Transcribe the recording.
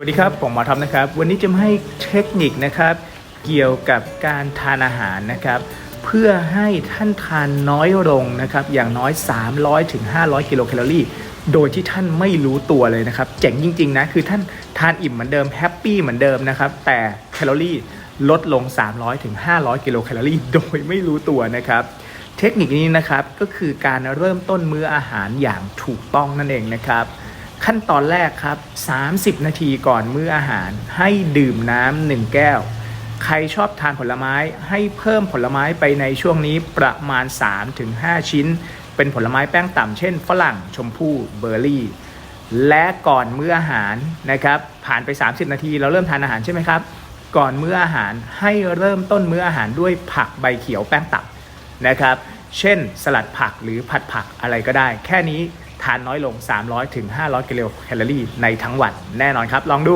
สวัสดีครับผมหมอท็อปนะครับ วันนี้จะมาให้เทคนิคนะครับ เกี่ยวกับการทานอาหารนะครับ เพื่อให้ท่านทานน้อยลงนะครับ อย่างน้อย 300ถึง500 กิโลแคลอรี่ โดยที่ท่านไม่รู้ตัวเลยนะครับ เจ๋งจริง ๆ นะ คือท่านทานอิ่มเหมือนเดิมแฮปปี้เหมือนเดิมนะครับ แต่แคลอรี่ลดลง 300ถึง500 กิโลแคลอรี่ โดยไม่รู้ตัวนะครับ เทคนิคนี้นะครับก็คือการเริ่มต้นมื้ออาหารอย่างถูกต้องนั่นเองนะครับ ขั้นตอนแรกครับ 30 นาทีก่อนมื้ออาหาร ให้ดื่มน้ำหนึ่งแก้ว ใครชอบทานผลไม้ให้เพิ่มผลไม้ไปในช่วงนี้ประมาณ 3-5 ชิ้น เป็นผลไม้แป้งต่ำเช่น ฝรั่งชมพู่เบอร์รี่ และก่อนมื้ออาหารนะครับผ่านไป 30 นาทีเราเริ่มทานอาหารใช่ไหมครับ ก่อนมื้ออาหารให้เริ่มต้นมื้ออาหารด้วยผักใบเขียวแป้งต่ำนะครับ เช่น สลัดผักหรือผัดผักอะไรก็ได้ แค่นี้านน้อยลง 300-500 กิโลแคลอรี่ในทั้งวันแน่นอนครับ ลองดู